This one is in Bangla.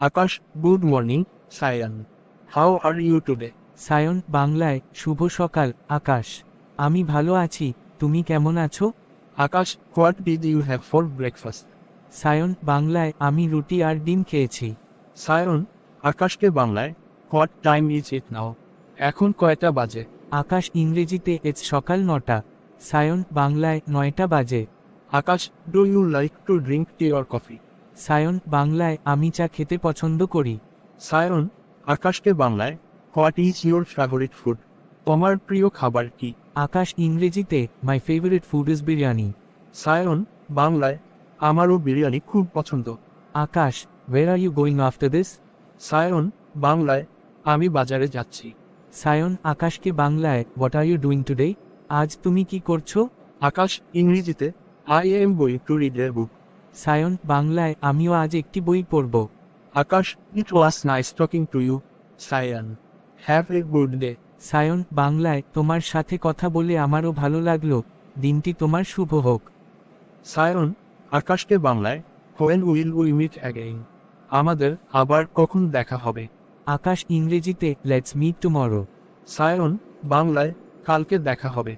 Akash good morning Sayan. How are you today? Sayan বাংলায় শুভ সকাল আকাশ। আমি ভালো আছি তুমি কেমন আছো? Akash what did you have for breakfast? Sayan বাংলায় আমি রুটি আর ডিম খেয়েছি। সায়ন আকাশকে বাংলায় what time is it now? এখন কয়টা বাজে? আকাশ ইংরেজিতে এজ সকাল নটা। সায়ন বাংলায় নয়টা বাজে। Akash do you like to drink tea or coffee Sayan বাংলায় আমি চা খেতে পছন্দ করি। সায়ন আকাশকে বাংলায় what is your favourite food তোমার প্রিয় খাবার কি? আকাশ ইংরেজিতে my favourite food is biryani. Sayan বাংলায় আমারও বিরিয়ানি খুব পছন্দ। Akash where are you going after this Sayan বাংলায় আমি বাজারে যাচ্ছি। সায়ন আকাশকে বাংলায় what are you doing today আজ তুমি কি করছ? আকাশ ইংরেজিতে আই এম বই to read a book Sayan, বাংলায় আমিও আজ একটি বই পড়ব। Akash it was nice talking to you Sayan. Have a good day Sayan, বাংলায় তোমার সাথে কথা বলে আমারও ভালো লাগল। দিনটি তোমার শুভ হোক। সায়ন, আকাশকে বাংলায় when will we meet again আমাদের আবার কখন দেখা হবে? আকাশ ইংরেজিতে লেটস মিট টুমরো সায়ন, বাংলায়, কালকে দেখা হবে।